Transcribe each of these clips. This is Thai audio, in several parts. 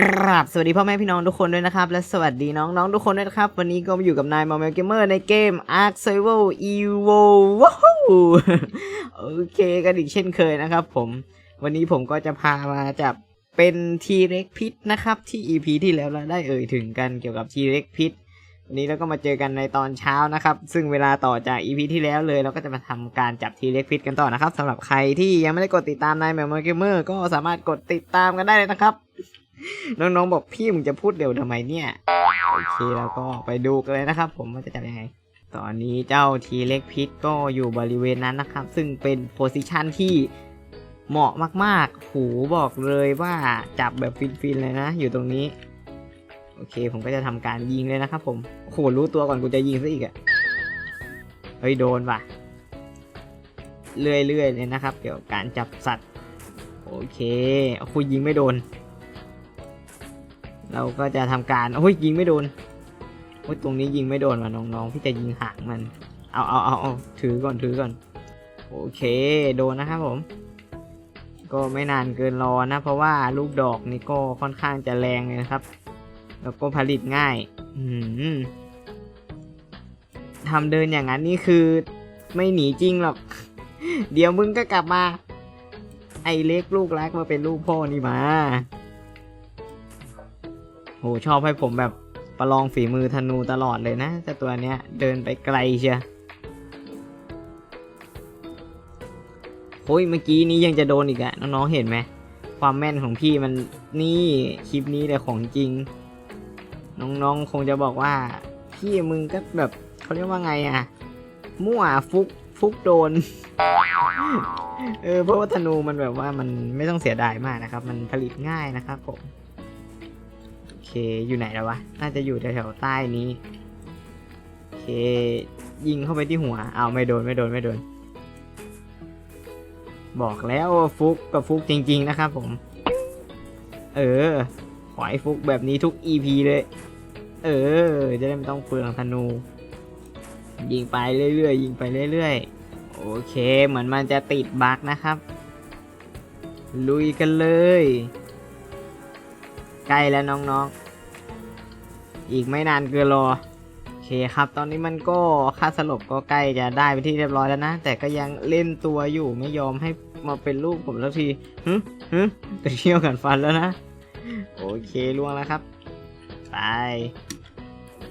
กราบสวัสดีพ่อแม่พี่น้องทุกคนด้วยนะครับ และสวัสดีน้องๆทุกคนด้วยนะครับ วันนี้ก็มาอยู่กับนายมาเมลเกมเมอร์ในเกม Ark Survival Evo ว้าวโอเคกันอีกเช่นเคยนะครับผม วันนี้ผมก็จะพามาจับเป็นทีเร็กพิษนะครับ ที่ EP ที่แล้วเราได้เอ่ยถึงกันเกี่ยวกับทีเร็กพิษวันนี้เราก็มาเจอกันในตอนเช้านะครับ ซึ่งเวลาต่อจาก EP ที่แล้วเลยเราก็จะมาทำการจับทีเล็กพิษกันต่อนะครับสำหรับใครที่ยังไม่ได้กดติดตามนายแมวเกมเมอร์ก็สามารถกดติดตามกันได้เลยนะครับ น้องๆบอกพี่มึงจะพูดเร็วทำไมเนี่ยโอเคแล้วก็ไปดูกันเลยนะครับ ผมว่าจะจับยังไง ตอนนี้เจ้าทีเล็กพิษก็อยู่บริเวณนั้นนะครับ ซึ่งเป็นโพสิชันที่เหมาะมากๆ หูบอกเลยว่าจับแบบฟินๆเลยนะ อยู่ตรงนี้ โอเค ผมก็จะทำการยิงเลยนะครับ ผมโหรู้ตัวก่อนกูจะยิงซะอีกอะเฮ้ยโดนว่ะเรื่อยๆเลยนะครับ เกี่ยวกับการจับสัตว์ โอเคคุยยิงไม่โดน เราก็จะทำการโอ้ยยิงไม่โดนโอ้ยตรงนี้ยิงไม่โดนว่ะน้องๆพี่จะยิงหางมัน เอาเอาเอาเอาถือก่อนถือก่อน โอเคโดนนะครับผม ก็ไม่นานเกินรอนะ เพราะว่าลูกดอกนี่ก็ค่อนข้างจะแรงเลยนะครับ แล้วก็ผลิตง่าย อืทำเดินอย่างนั้นนี่คือไม่หนีจริงหรอก เดี๋ยวมึงก็กลับมา ไอเล็กลูกรักมาเป็นลูกพ่อนี่มา โหชอบให้ผมแบบประลองฝีมือธนูตลอดเลยนะ แต่ตัวเนี้ยเดินไปไกลเชียโอ้ยเมื่อกี้นี้ยังจะโดนอีกอะน้องๆเห็นไหมความแม่นของพี่มันนี่คลิปนี้เลยของจริง น้องๆคงจะบอกว่า พี่มึงก็แบบเขาเรียกว่าไงอะมั่วฟุกฟุกโดน เออเพราะว่าธนูมันแบบว่ามันไม่ต้องเสียดายมากนะครับ มันผลิตง่ายนะครับผม เคอยู่ไหนแล้ววะ น่าจะอยู่แถวๆใต้นี้ โอเค ยิงเข้าไปที่หัว เอาไม่โดนไม่โดนไม่โดน บอกแล้วฟุกกับฟุกจริง ๆ นะครับผม เออ ขอให้ฟุกแบบนี้ทุก EP เลย เออ จะได้ไม่ต้องเปลืองธนู ยิงไปเรื่อยๆยิงไปเรื่อยๆ โอเค เหมือนมันจะติดบั๊กนะครับ ลุยกันเลย ใกล้แล้วน้องๆ อีกไม่นานเกินรอโอเคครับ ตอนนี้มันก็ค่าสลบก็ใกล้จะได้ไปที่เรียบร้อยแล้วนะ แต่ก็ยังเล่นตัวอยู่ไม่ยอมให้มาเป็นลูกผมสักทีฮึฮึจะเที่ยวกันฟันแล้วนะ โอเคล่วงแล้วครับ ไป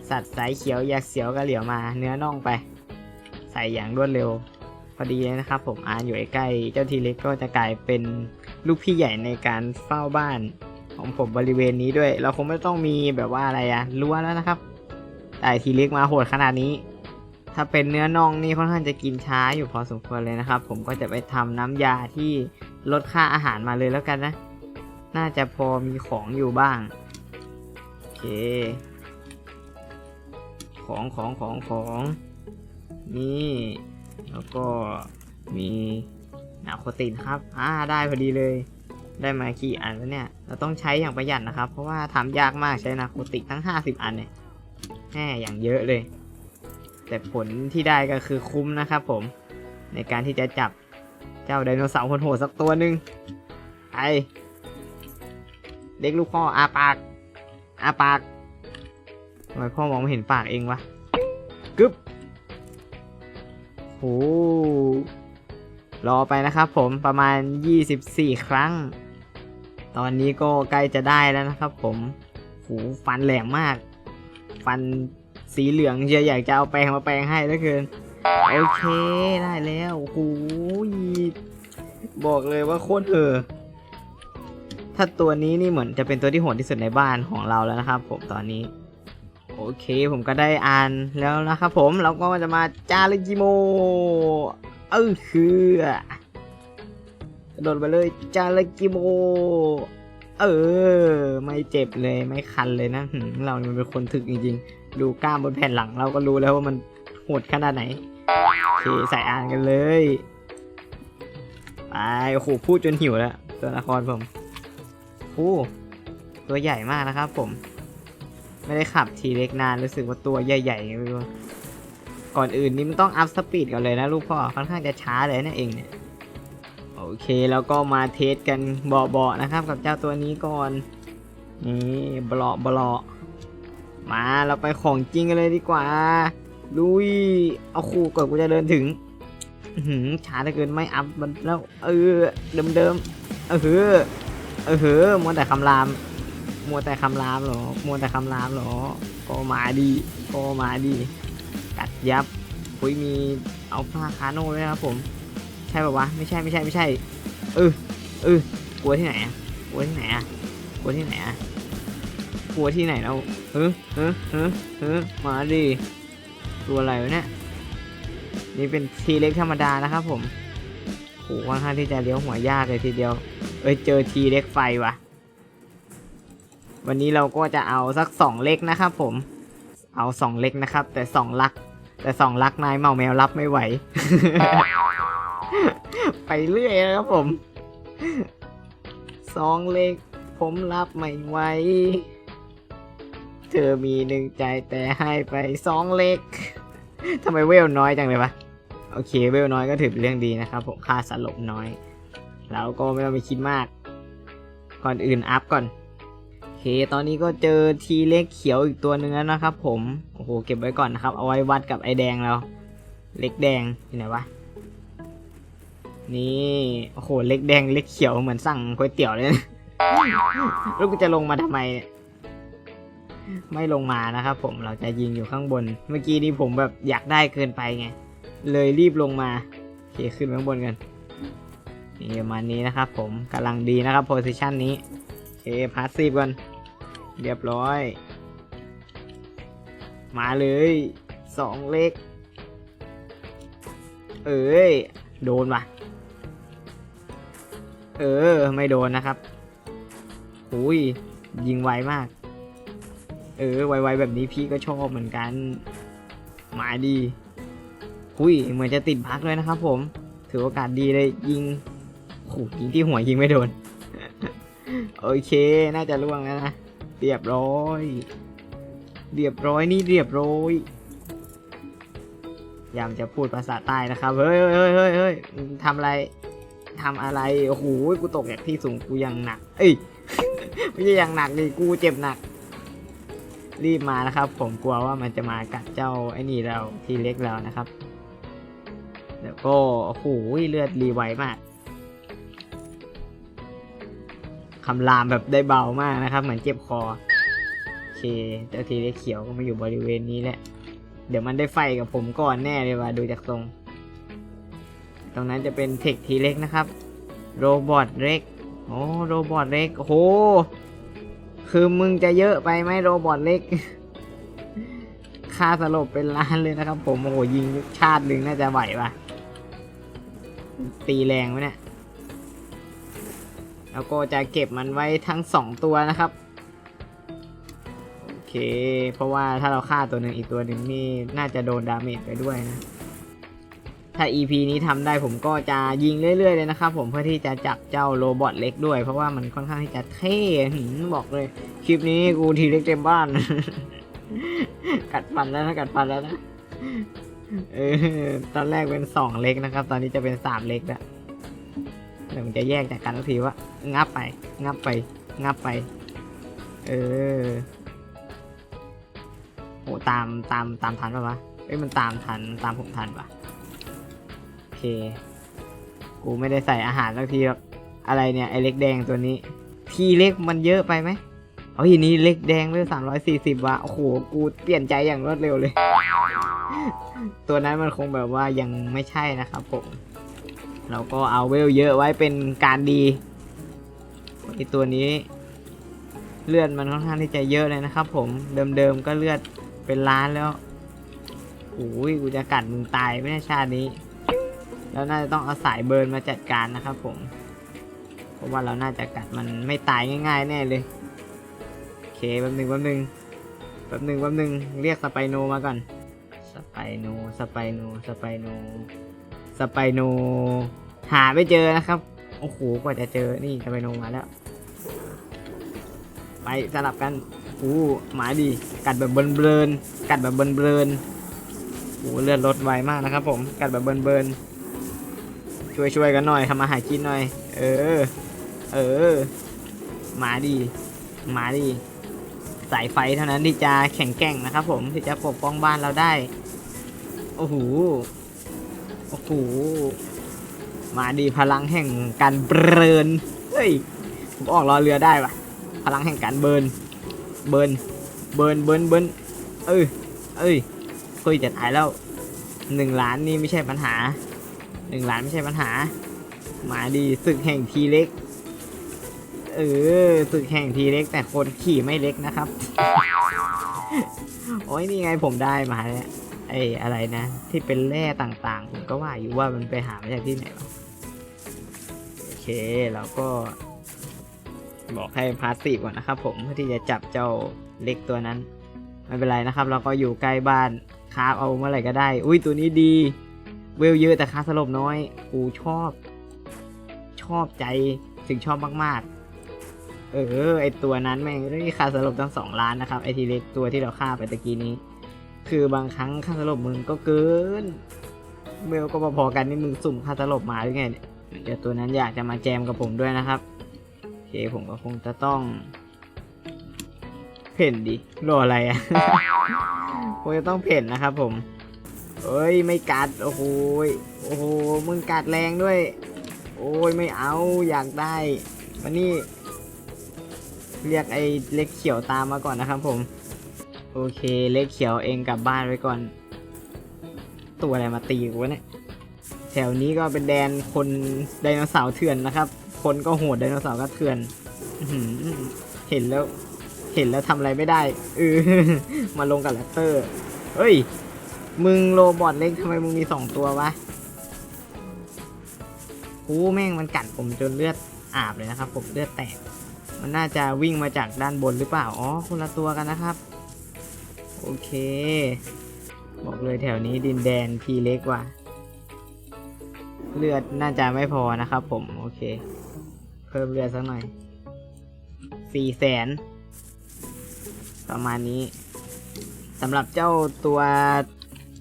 สัตว์สายเขียวอยากเสียวก็เหลียวมา เนื้อน่องไป ใส่อย่างรวดเร็ว พอดีนะครับผมอ่านอยู่ใกล้เจ้าทีเล็กก็จะกลายเป็นลูกพี่ใหญ่ในการเฝ้าบ้าน ของผมบริเวณนี้ด้วย เราคงไม่ต้องมีแบบว่าอะไรอะรั้วแล้วนะครับ แต่ทีเล็กมาโหดขนาดนี้ ถ้าเป็นเนื้อน่องนี่ค่อนข้างจะกินช้าอยู่พอสมควรเลยนะครับ ผมก็จะไปทำน้ำยาที่ลดค่าอาหารมาเลยแล้วกันนะ น่าจะพอมีของอยู่บ้างโอเค ของของของของนี่แล้วก็มีนาโคตินครับ อ่า ได้พอดีเลย ได้มากี่อันแล้วเนี่ย เราต้องใช้อย่างประหยัดนะครับ เพราะว่าทำยากมากใช้นาโคติกทั้ง 50 อันเนี่ยแหมอย่างเยอะเลย แต่ผลที่ได้ก็คือคุ้มนะครับผม ในการที่จะจับเจ้าไดโนเสาร์คนโหดสักตัวหนึ่งไอเด็กลูกพ่ออาปากอาปากทำไมพ่อมองไม่เห็นปากเองวะกึ๊บโหรอไปนะครับผมประมาณ 24 ครั้ง ตอนนี้ก็ใกล้จะได้แล้วนะครับ ผมหูฟันแหลมมาก ฟันสีเหลืองเชียอยากจะเอาแปรงมาแปรงให้แล้วเกิน โอเคได้แล้วโอ้โหบอกเลยว่าโคตรเออถ้าตัวนี้นี่เหมือนจะเป็นตัวที่โหดที่สุดในบ้านของเราแล้วนะครับ ผมตอนนี้ โอเคผมก็ได้อ่านแล้วนะครับผมเราก็จะมาจาริกิโม เออคือ โดดไปเลยจาริกิโม เออ ไม่เจ็บเลยไม่คันเลยนะเรานี่เป็นคนถึกจริงๆ ดูกล้ามบนแผ่นหลังเราก็รู้แล้วว่ามันโหดขนาดไหนโอเคใส่อ่านกันเลยไปโอ้โหพูดจนหิวแล้วตัวละครผมโอ้ตัวใหญ่มากนะครับผม ไม่ได้ขับทีเล็กนานรู้สึกว่าตัวใหญ่ๆไม่รู้ก่อนอื่นนี่มันต้องอัพสปีดกันเลยนะลูกพ่อค่อนข้างจะช้าเลยนั่เองเนี่ย เคแล้วก็มาเทสกันเบาๆนะครับ กับเจ้าตัวนี้ก่อน นี่บลอบลอมาเราไปของจริงกันเลยดีกว่า ลุย เอาคู่ก่อนกูจะเดินถึงหือช้าเหลือเกินไม่อัพมันแล้ว เออเดิมเดิมๆเออเฮ้อเออเฮ้อมัวแต่คำราม มัวแต่คำรามเหรอ มัวแต่คำรามเหรอ ก็มาดีก็มาดีกัดยับคุยมีเอาผ้าคาโน่ด้วยครับผม ใช่ป่าวะไม่ใช่ไม่ใช่ไม่ใช่เออเออกลัวที่ไหนอะกลัวที่ไหนอะกลัวที่ไหนอะกลัวที่ไหนแล้วเฮ้อเฮ้อเฮ้อเฮ้อมาดิตัวอะไรวะเนี่ยนี่เป็นทีเล็กธรรมดานะครับผมโหค่อนข้างที่จะเลี้ยวหัวยากเลยทีเดียว เอ้ยเจอทีเล็กไฟว่ะวันนี้เราก็จะเอาสักสองเล็กนะครับผม เอาสองเล็กนะครับ แต่สองลัก แต่สองลักนายเมาแมวรับไม่ไหว ไปเรื่อยนะครับผม สองเล็กผมรับไม่ไหวเธอมีหนึ่งใจแต่ให้ไปสองเล็กทำไมเวลน้อยจังเลยวะ โอเคเวลน้อยก็ถือเป็นเรื่องดีนะครับผมค่าสลบน้อย แล้วก็ไม่ต้องไปคิดมาก ก่อนอื่นอัพก่อนโอเค ตอนนี้ก็เจอทีเล็กเขียวอีกตัวหนึ่งแล้วนะครับผม โอ้โห เก็บไว้ก่อนนะครับ เอาไว้วัดกับไอแดงแล้วเล็กแดงอยู่ไหนวะ นี่ โอ้โห เล็กแดง เล็กเขียว เหมือนสั่งก๋วยเตี๋ยวเลยนะแล้วกูจะลงมาทำไม ไม่ลงมานะครับผม เราจะยิงอยู่ข้างบน เมื่อกี้นี้ผมแบบอยากได้เกินไปไง เลยรีบลงมาโอเคขึ้นไปข้างบนกัน นี่ประมาณนี้นะครับผมกำลังดีนะครับโพซิชันนี้โอเคพาสซีฟก่อนเรียบร้อย มาเลยสองเล็ก เอ้ย โดนว่ะ เออ ไม่โดนนะครับอุ้ยยิงไวมาก เออ ไวๆแบบนี้พี่ก็ชอบเหมือนกัน มาดีอุ้ยเหมือนจะติดพักเลยนะครับ ผม ถือโอกาสดีเลยยิงโอ้ยิงที่หัวยิงไม่โดน โอเค น่าจะล่วงแล้วนะ เรียบร้อย เรียบร้อยนี่เรียบร้อยยามจะพูดภาษาใต้นะครับ เฮ้ยเฮ้ยเฮ้ยเฮ้ยทำอะไร ทำอะไร โอ้โห กูตกจากที่สูงกูยังหนัก เอ้ย ไม่ใช่ยังหนักดิกูเจ็บหนัก รีบมานะครับ ผมกลัวว่ามันจะมากัดเจ้าไอ้นี่เราทีเล็กเรานะครับ แล้วก็ โอ้โห เลือดรีไวมากคำรามแบบได้เบามากนะครับ เหมือนเจ็บคอโอเคเจ้าทีเล็กเขียวก็มาอยู่บริเวณนี้แหละ เดี๋ยวมันได้ไฟกับผมก่อนแน่เลยว่ะดูจากทรง ตรงนั้นจะเป็นเทคทีเล็กนะครับ โรบอทเล็กโอ้โรบอทเล็กโอ้โห คือมึงจะเยอะไปไหมโรบอทเล็ก ค่าสลบเป็นล้านเลยนะครับ ผม โอ้โห ยิงชาติหนึ่งน่าจะไหวปะตีแรงไหมเนี่ย แล้วก็จะเก็บมันไว้ทั้งสองตัวนะครับโอเค เพราะว่าถ้าเราฆ่าตัวหนึ่งอีกตัวหนึ่งนี่น่าจะโดนดาเมจไปด้วยนะ ถ้า EP นี้ทำได้ผมก็จะยิงเรื่อยๆเลยนะครับผมเพื่อที่จะจับเจ้าโรบอทเล็กด้วย เพราะว่ามันค่อนข้างที่จะเท่บอกเลย คลิปนี้กูทีเล็กเต็มบ้าน กัดฟันแล้วนะกัดฟันแล้วนะเออตอนแรกเป็นสองเล็กนะครับ ตอนนี้จะเป็นสามเล็กแล้วเดี๋ยวมันจะแยกจากกันทุกทีว่า งับไป งับไป งับไป เออโหตามตามตามทันปะวะเอ้ยมันตามทันตามผมทันปะ เค กูไม่ได้ใส่อาหารสักทีหรอกอะไรเนี่ย ไอเล็กแดงตัวนี้ ทีเล็กมันเยอะไปไหมเฮ้ยนี่เล็กแดงเวลสามร้อยสี่สิบว่ะโอ้โห กูเปลี่ยนใจอย่างรวดเร็วเลย ตัวนั้นมันคงแบบว่ายังไม่ใช่นะครับผม เราก็เอาเวลเยอะไว้เป็นการดีไอตัวนี้ เลือดมันค่อนข้างที่จะเยอะเลยนะครับ ผมเดิมๆก็เลือดเป็นล้านแล้วโอ้ยกูจะกัดมึงตายไม่ใช่ชาตินี้ แล้วน่าจะต้องเอาสายเบิร์นมาจัดการนะครับผม เพราะว่าเราน่าจะกัดมันไม่ตายง่ายๆแน่เลย โอเคแป๊บหนึ่งแป๊บหนึ่งแป๊บหนึ่งแป๊บหนึ่งเรียกสไปโนมาก่อน สไปโน สไปโน สไปโน สไปโน หาไม่เจอนะครับ โอ้โห กว่าจะเจอ นี่สไปโนมาแล้ว ไปสลับกันอู้หมาดี กัดแบบเบิร์นเบิร์นกัดแบบเบิร์นเบิร์นโอ้เลือดลดไวมากนะครับผม กัดแบบเบิร์นเบิร์น ช่วยช่วยกันหน่อยทำมาหากินหน่อย เออ เออหมาดีมมาดิสายไฟเท่านั้นที่จะแข็งแกร่งนะครับผมที่จะปกป้องบ้านเราได้ โอ้โห โอ้โห มาดีพลังแห่งการเบิร์น เฮ้ย ผมออกรอเรือได้ปะพลังแห่งการเบิร์น เบิร์น เบิร์น เบิร์น เบิร์น เอ้ย เอ้ยคุยจะตายแล้วหนึ่งล้านนี่ไม่ใช่ปัญหา หนึ่งล้านไม่ใช่ปัญหา มาดีศึกแห่งทีเล็ก เออศึกแห่งทีเล็กแต่คนขี่ไม่เล็กนะครับ โอ้ยนี่ไงผมได้มาแล้วไอ้อะไรนะ ที่เป็นแร่ต่างๆ ผมก็ว่าอยู่ว่ามันไปหามาจากที่ไหนโอเคแล้วก็ บอกให้พาสซีฟก่อนนะครับผมเพื่อที่จะจับเจ้าเล็กตัวนั้น ไม่เป็นไรนะครับ เราก็อยู่ใกล้บ้านคาฟเอาเมื่อไหร่ก็ได้ อุ้ยตัวนี้ดี เวลเยอะแต่ค่าสลบน้อย กูชอบ ชอบใจถึงชอบมากๆ เออ ไอตัวนั้นแม่งได้ค่าสลบตั้งสองล้านนะครับ ไอทีเล็กตัวที่เราฆ่าไปตะกี้นี้ คือบางครั้งค่าสลบมึงก็เกิน เวลก็พอๆกันนี่มึงสุ่มค่าสลบมาหรือไงเนี่ยเดี๋ยวตัวนั้นอยากจะมาแจมกับผมด้วยนะครับโอเคผมก็คงจะต้องเพ่นดิรออะไรอะคงจะต้องเพ่นนะครับผม เอ้ยไม่กัด โอ้โหโอ้โหมึงกัดแรงด้วย โอ้ยไม่เอาอยากได้มานี่ เรียกไอ้เล็กเขียวตามมาก่อนนะครับผม โอเคเล็กเขียวเองกลับบ้านไว้ก่อน ตัวอะไรมาตีกูวะเนี่ยแถวนี้ก็เป็นแดนคนไดโนเสาร์เถื่อนนะครับ คนก็โหดไดโนเสาร์ก็เถื่อนเห็นแล้ว เห็นแล้วทำอะไรไม่ได้เออมาลงกับแรปเตอร์ เฮ้ย มึงโรบอทเล็กทำไมมึงมีสองตัววะโอ้แม่งมันกัดผมจนเลือดอาบเลยนะครับผมเลือดแตก มันน่าจะวิ่งมาจากด้านบนหรือเปล่า อ๋อคนละตัวกันนะครับ โอเค บอกเลยแถวนี้ดินแดนทีเล็กว่ะ เลือดน่าจะไม่พอนะครับผม โอเค เพิ่มเลือดสักหน่อยสี่แสนประมาณนี้สำหรับเจ้าตัว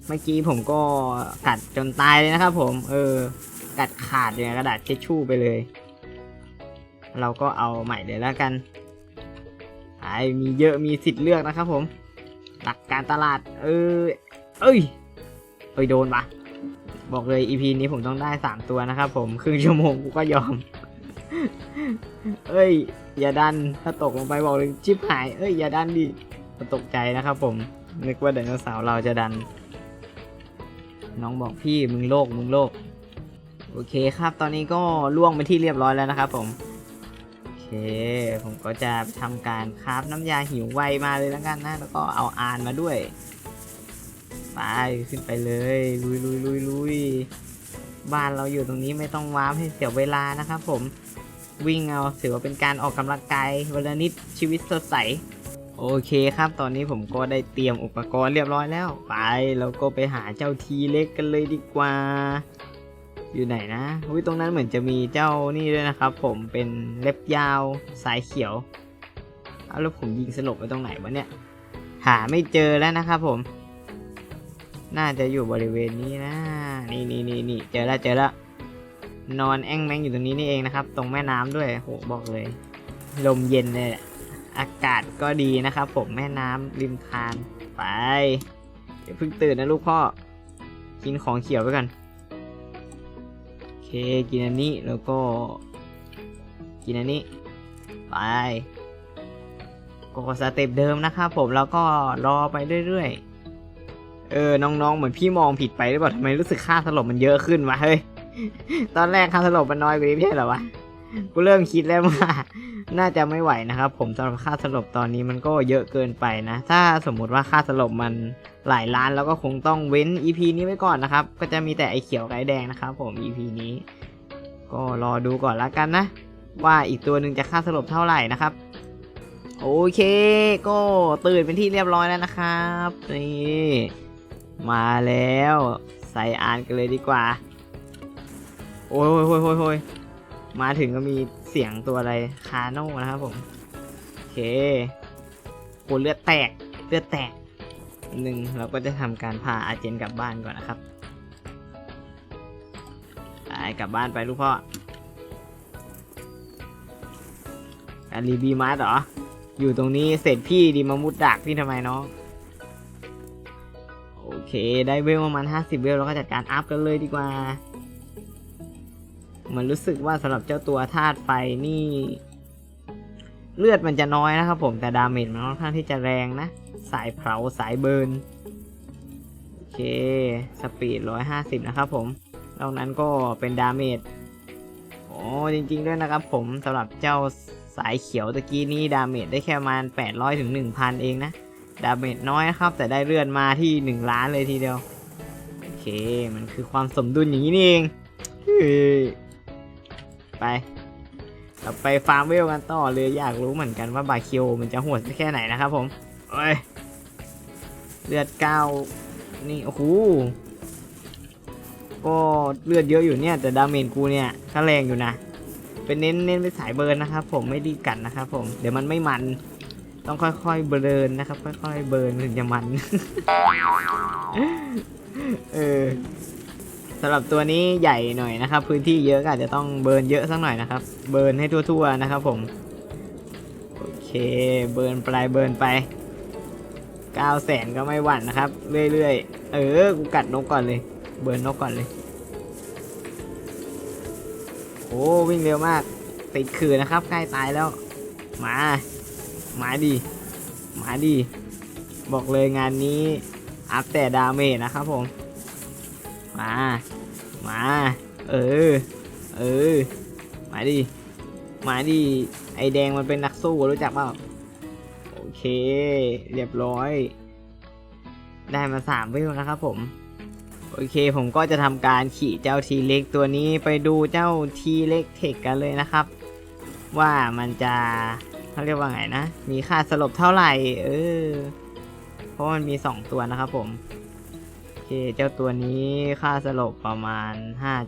เมื่อกี้ผมก็กัดจนตายเลยนะครับผม เออ กัดขาดอยู่ในกระดาษเช็ดชู่ไปเลย เราก็เอาใหม่เลยแล้วกันไอมีเยอะมีสิทธิ์เลือกนะครับผม หลักการตลาด เออ เอ้ย เอ้ยโดนปะบอกเลย EP นี้ผมต้องได้สามตัวนะครับผม ครึ่งชั่วโมงกูก็ยอม เอ้ย อย่าดัน ถ้าตกลงไปบอกเลยชิบหาย เอ้ย อย่าดันดิตกใจนะครับผม นึกว่าไดโนเสาร์เราจะดัน น้องบอกพี่มึงโลกมึงโลก โอเคครับตอนนี้ก็ล่วงไปที่เรียบร้อยแล้วนะครับผมโอเคผมก็จะทำการคราฟน้ำยาหิวไวมาเลยแล้วกันนะ แล้วก็เอาอานมาด้วยไปขึ้นไปเลยลุยลุยลุยลุยบ้านเราอยู่ตรงนี้ไม่ต้องว้ามให้เสียเวลานะครับผมวิ่งเอาถือว่าเป็นการออกกำลังกายวันละนิดชีวิตสดใส โอเคครับตอนนี้ผมก็ได้เตรียมอุปกรณ์เรียบร้อยแล้ว ไปแล้วก็ไปหาเจ้าทีเล็กกันเลยดีกว่า อยู่ไหนนะอุ้ยตรงนั้นเหมือนจะมีเจ้านี่ด้วยนะครับ ผมเป็นเล็บยาวสายเขียวเอาแล้วผมยิงสลบไปตรงไหนวะเนี่ย หาไม่เจอแล้วนะครับผม น่าจะอยู่บริเวณนี้นะนี่นี่นี่นี่เจอแล้วเจอแล้วนอนแอ่งแมงอยู่ตรงนี้นี่เองนะครับ ตรงแม่น้ำด้วยโหบอกเลย ลมเย็นเลยอะ อากาศก็ดีนะครับผมแม่น้ำริมทานไป เดี๋ยวเพิ่งตื่นนะลูกพ่อ กินของเขียวไปก่อนโอเคกินอันนี้แล้วก็ กินอันนี้ไปก็สเต็ปเดิมนะครับผมแล้วก็รอไปเรื่อยๆ เออ น้องๆ เหมือนพี่มองผิดไปหรือเปล่าทำไมรู้สึกค่าสลบมันเยอะขึ้นวะเฮ้ย ตอนแรกค่าสลบมันน้อยกว่านี้ไม่ใช่เหรอวะ กูเริ่มคิดแล้วว่า น่าจะไม่ไหวนะครับ ผมสำหรับค่าสลบตอนนี้มันก็เยอะเกินไปนะ ถ้าสมมุติว่าค่าสลบมันหลายล้านแล้วก็คงต้องเว้น EP นี้ไว้ก่อนนะครับ ก็จะมีแต่ไอเขียวไอแดงนะครับ ผม EP นี้ ก็รอดูก่อนละกันนะ ว่าอีกตัวหนึ่งจะค่าสลบเท่าไหร่นะครับ โอเค ก็ตื่นเป็นที่เรียบร้อยแล้วนะครับนี่มาแล้ว ใส่อ่านกันเลยดีกว่า โอ้ยโอ้ยโอ้ยโอ้ยโอ้ย มาถึงก็มีเสียงตัวอะไรคาโน่นะครับผมโอเคโหเลือดแตกเลือดแตกหนึ่งเราก็จะทำการพาอาเจนกลับบ้านก่อนนะครับไปกลับบ้านไปลูกพ่อการรีบีมาร์เหรอ อยู่ตรงนี้เสร็จพี่ดีมามุดดักพี่ทำไมน้อง โอเค ได้เวลประมาณ 50 เวลเราก็จัดการอัพกันเลยดีกว่า มันรู้สึกว่าสำหรับเจ้าตัวธาตุไฟนี่ เลือดมันจะน้อยนะครับผมแต่ดาเมจมันค่อนข้างที่จะแรงนะ สายเผาสายเบิร์นโอเค สปีด 150 นะครับผมนอกนั้นก็เป็นดาเมจโอ้จริง ๆ ด้วยนะครับผมสำหรับเจ้าสายเขียวตะกี้นี้ดาเมจได้แค่ประมาณ 800ถึง1,000 เองนะ ดาเมจน้อยนะครับ แต่ได้เลือดมาที่ 1 ล้านเลยทีเดียว โอเค มันคือความสมดุลอย่างนี้นี่เอง ไปเราไปฟาร์มเวลกันต่อเลยอยากรู้เหมือนกันว่าบาคิโอมันจะโหดแค่ไหนนะครับผมเอ้ยเลือดเก้านี่โอ้โหก็เลือดเยอะอยู่เนี่ย แต่ดาเมจกูเนี่ยก็แรงอยู่นะ เป็นเน้นเน้นเป็นสายเบิร์นนะครับผมไม่ดีกันนะครับผมเดี๋ยวมันไม่มันต้องค่อยๆเบิร์นนะครับ ค่อยๆเบิร์นถึงจะมัน เออ สำหรับตัวนี้ใหญ่หน่อยนะครับ พื้นที่เยอะก็อาจจะต้องเบิร์นเยอะสักหน่อยนะครับ เบิร์นให้ทั่วๆนะครับผม โอเคเบิร์นไปเบิร์นไป9 0 0แสนก็ไม่หวั่นนะครับ เรื่อยๆ เออ กูกัดนกก่อนเลย เบิร์นนกก่อนเลย โอ้วิ่งเร็วมาก ติดขื่อนะครับ ใกล้ตายแล้ว มา มาดี มาดี บอกเลยงานนี้อัพแต่ดาเมจนะครับผม มา มา เออ เออ มาดิ มาดิ ไอแดงมันเป็นนักสู้รู้จักเปล่า โอเค เรียบร้อย ได้มาสามวิวนะครับผม โอเคผมก็จะทำการขี่เจ้าทีเล็กตัวนี้ไปดูเจ้าทีเล็กเทคกันเลยนะครับ ว่ามันจะเขาเรียกว่าไงนะ มีค่าสลบเท่าไหร่ เออ เพราะมันมี2ตัวนะครับผม เคเจ้าตัวนี้ค่าสลบประมาณ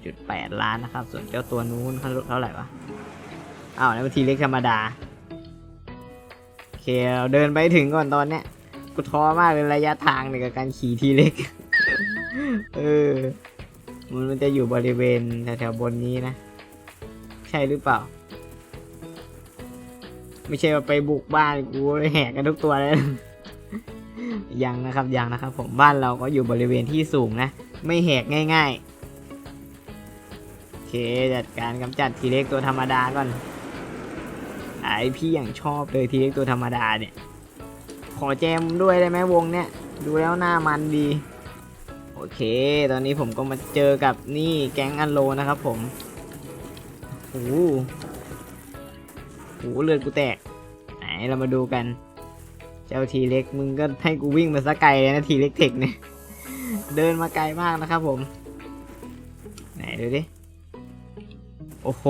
5.8 ล้านนะครับ ส่วนเจ้าตัวนู้นค่าสลบเท่าไหร่วะอ้าวนั่นมันทีเล็กธรรมดา โอเคเราเดินไปถึงก่อนตอนเนี้ยกูท้อมากเลยระยะทางในกับการขี่ทีเล็ก เออมันมันจะอยู่บริเวณแถวๆบนนี้นะ ใช่หรือเปล่า ไม่ใช่ว่าไปบุกบ้านกูแหกกันทุกตัวเลย ยังนะครับยังนะครับผมบ้านเราก็อยู่บริเวณที่สูงนะ ไม่แหกง่ายๆโอเคจัดการกำจัดทีเล็กตัวธรรมดาก่อนไอพี่อย่างชอบเลยทีเล็กตัวธรรมดาเนี่ย ขอแจมด้วยได้ไหมวงเนี่ย ดูแล้วหน้ามันดี โอเค ตอนนี้ผมก็มาเจอกับนี่แก๊งอันโลนะครับผมโอ้โหโอ้โหเลือดกูแตก ไหนเรามาดูกัน เจ้าทีเล็กมึงก็ให้กูวิ่งมาสักไกลเลยนะทีเล็กเทคเนี่ยเดินมาไกลมากนะครับผม ไหนดูดิ โอ้โห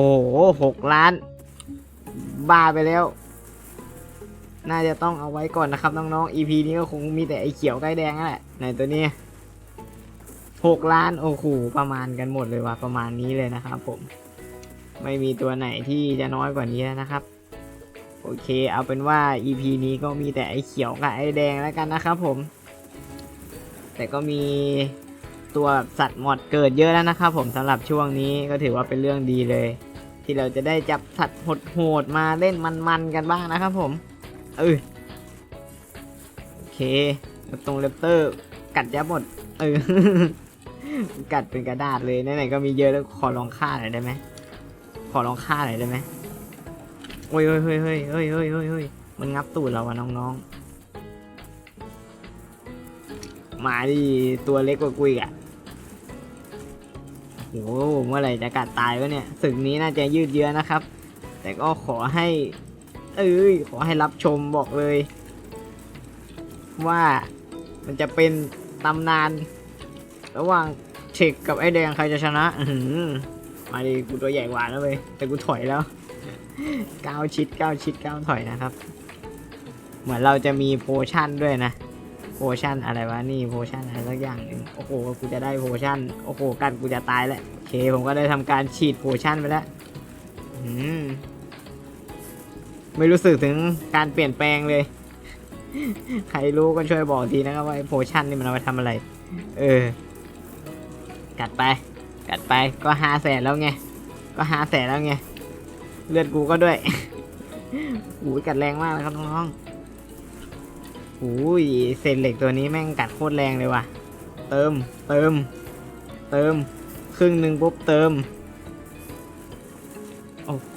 หกล้าน บ้าไปแล้ว น่าจะต้องเอาไว้ก่อนนะครับน้องๆ EP นี้ก็คงมีแต่ไอเขียวใกล้แดงนั่นแหละไหนตัวนี้หกล้าน โอ้โหประมาณกันหมดเลยว่ะประมาณนี้เลยนะครับผม ไม่มีตัวไหนที่จะน้อยกว่านี้แล้วนะครับ โอเค เอาเป็นว่า EP นี้ก็มีแต่ไอเขียวกับไอแดงแล้วกันนะครับผม แต่ก็มีตัวสัตว์หมดเกิดเยอะแล้วนะครับผมสำหรับช่วงนี้ก็ถือว่าเป็นเรื่องดีเลย ที่เราจะได้จับสัตว์โหดๆมาเล่นมันๆกันบ้างนะครับผมเออโอเคตรงเลปเตอร์กัดยับหมดเออกัดเป็นกระดาษเลยไหนๆก็มีเยอะแล้วขอลองฆ่าหน่อยได้ไหมขอลองฆ่าหน่อยได้ไหม โอ้ยเฮ้ยเฮ้ยเฮ้ยเฮ้ยเฮ้ยเฮ้ยเฮ้ยมันงับตูดเราอะน้องๆ มาดิตัวเล็กกว่ากุยอะโอ้โหเมื่อไหร่จะกัดตายวะเนี่ยศึกนี้น่าจะยืดเยื้อนะครับ แต่ก็ขอให้ เอ้ยขอให้รับชมบอกเลย ว่ามันจะเป็นตำนาน ระหว่างเชกกับไอ้แดงใครจะชนะ มาดิกูตัวใหญ่กว่าแล้วเว้ยแต่กูถอยแล้ว ก้าวชิดก้าวชิดก้าวถอยนะครับ เหมือนเราจะมีโพชั่นด้วยนะ โพชั่นอะไรวะนี่โพชั่นอะไรสักอย่างหนึ่งโอ้โหกูจะได้โพชั่นโอ้โหกันกูจะตายแล้วโอเคผมก็ได้ทำการฉีดโพชั่นไปแล้วอืมไม่รู้สึกถึงการเปลี่ยนแปลงเลย ใครรู้ก็ช่วยบอกทีนะครับว่าไอ้โพชั่นนี่มันเอาไปทำอะไร เออ กัดไป กัดไปก็ห้าแสนแล้วไง ก็ห้าแสนแล้วไง เลือดกูก็ด้วยโอ้ยกัดแรงมากนะครับน้องๆโอ้ยเศษเหล็กตัวนี้แม่งกัดโคตรแรงเลยว่ะ เติม เติม เติม ครึ่งหนึ่งปุ๊บเติม โอ้โห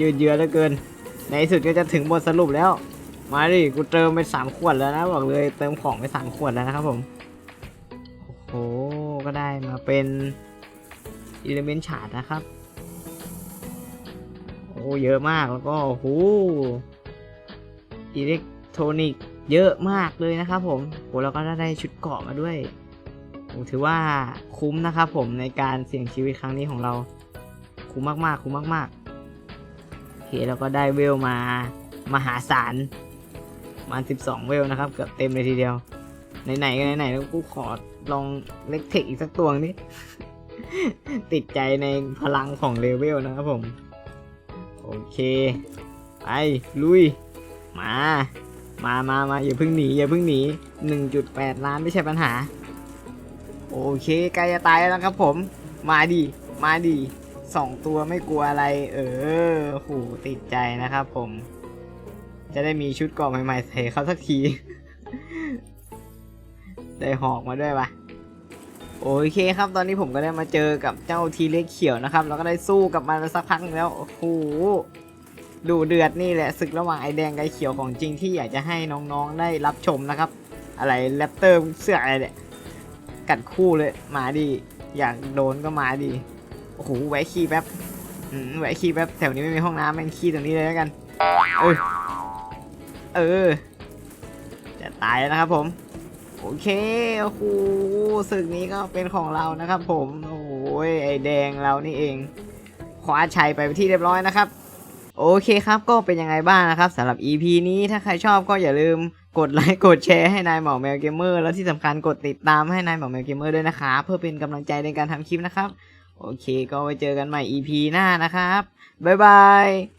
ยืดเยื้อเหลือเกิน ในที่สุดก็จะถึงบทสรุปแล้ว มาดิ กูเติมไปสามขวดแล้วนะ บอกเลย เติมของไปสามขวดแล้วนะครับผม โอ้โห ก็ได้มาเป็นอิเลเมนต์ฉาดนะครับ อ้เยอะมากแล้วก็โอ้โหอิเล็กทรอนิกเยอะมากเลยนะครับผมโอ้แล้วก็ได้ชุดเกราะมาด้วยโอ้ถือว่าคุ้มนะครับผมในการเสี่ยงชีวิตครั้งนี้ของเรา คุ้มมากๆ คุ้มมากๆโอเคแล้วก็ได้เวลมามหาศาลมา12เวลนะครับเกือบเต็มเลยทีเดียวไหนๆก็ไหนๆแล้วกูขอลองเล็กเทคอีกสักตัวนี้ ติดใจในพลังของเลเวลนะครับผม โอเค ไปลุย มา มามามาอย่าเพิ่งหนีอย่าเพิ่งหนี 1.8 ล้านไม่ใช่ปัญหา โอเคใกล้จะตายแล้วครับผม มาดิ มาดิสองตัวไม่กลัวอะไร เออโหติดใจนะครับผม จะได้มีชุดกราะใหม่ๆใส่เขาสักที ได้หอกมาด้วยปะ โอเคครับตอนนี้ผมก็ได้มาเจอกับเจ้าทีเล็กเขียวนะครับแล้วก็ได้สู้กับมันมาสักพักแล้วโอ้โหดูเดือดนี่แหละศึกระหว่างไอแดงกับไอเขียวของจริงที่อยากจะให้น้องๆได้รับชมนะครับ อะไรแรปเตอร์เสืออะไรเนี่ยกัดคู่เลยมาดิอยากโดนก็มาดิโอ้โหแวะขี้แป๊บอืมแวะขี้แป๊บแถวนี้ไม่มีห้องน้ำแม่งขี้ตรงนี้เลยแล้วกันเออเออจะตายแล้วนะครับผม โอเคโอ้โหศึกนี้ก็เป็นของเรานะครับ ผมโอ้ยไอแดงเรานี่เองคว้าชัยไปเป็นที่เรียบร้อยนะครับ โอเคครับก็เป็นยังไงบ้างนะครับสำหรับ EP นี้ถ้าใครชอบก็อย่าลืมกดไลค์กดแชร์ให้นายหมอแมวเกมเมอร์แล้วที่สำคัญกดติดตามให้นายหมอแมวเกมเมอร์ด้วยนะครับเพื่อเป็นกำลังใจในการทำคลิปนะครับ โอเค ก็ไว้เจอกันใหม่ EP หน้านะครับบ๊ายบาย